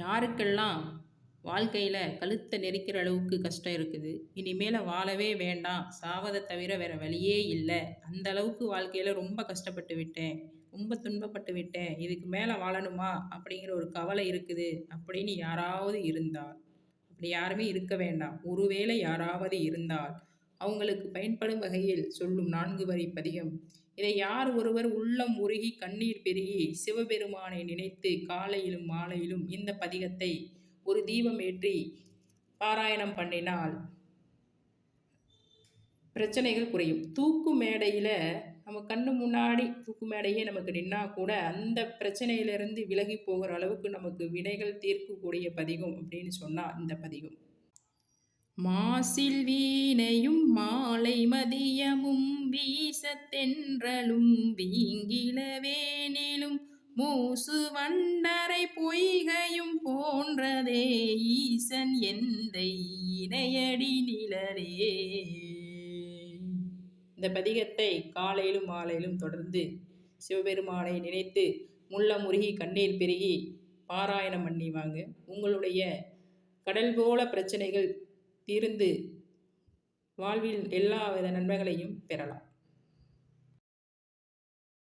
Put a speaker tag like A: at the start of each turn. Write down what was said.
A: யாருக்கெல்லாம் வாழ்க்கையில் கழுத்தை நெரிக்கிற அளவுக்கு கஷ்டம் இருக்குது இனிமேல் வாழவே வேண்டாம் சாவதை தவிர வேறு வழியே இல்லை. அந்த அளவுக்கு வாழ்க்கையில் ரொம்ப கஷ்டப்பட்டு விட்டேன் ரொம்ப துன்பப்பட்டு விட்டேன் இதுக்கு மேலே வாழணுமா அப்படிங்கிற ஒரு கவலை இருக்குது அப்படின்னு யாராவது இருந்தால் அப்படி யாருமே இருக்க வேண்டாம். ஒருவேளை யாராவது இருந்தால் அவங்களுக்கு பயன்படும் வகையில் சொல்லும் நான்கு வரி பதிகம். இதை யார் ஒருவர் உள்ளம் உருகி கண்ணீர் பெருகி சிவபெருமானை நினைத்து காலையிலும் மாலையிலும் இந்த பதிகத்தை ஒரு தீபம் ஏற்றி பாராயணம் பண்ணினால் பிரச்சனைகள் குறையும். தூக்கு மேடையில் நம்ம கண்ணு முன்னாடி தூக்கு மேடையே நமக்கு நின்னா கூட அந்த பிரச்சனையிலிருந்து விலகி போகிற அளவுக்கு நமக்கு வினைகள் தீர்க்கக்கூடிய பதிகம் அப்படின்னு சொன்னால் இந்த பதிகம். மாசில் வீணையும் மாலை மதியமும் வீசத்தென்றலும் வீங்கிலவேனிலும் மூசு வண்டரை பொய்கையும் போன்றதே ஈசன் எந்தை இணையடி நிழலே. இந்த பதிகத்தை காலையிலும் மாலையிலும் தொடர்ந்து சிவபெருமானை நினைத்து முள்ள முருகி கண்ணீர் பெருகி பாராயணம் பண்ணி வாங்க. உங்களுடைய கடல் போல பிரச்சனைகள் இருந்து வாழ்வில் எல்லா வித நன்மைகளையும் பெறலாம்.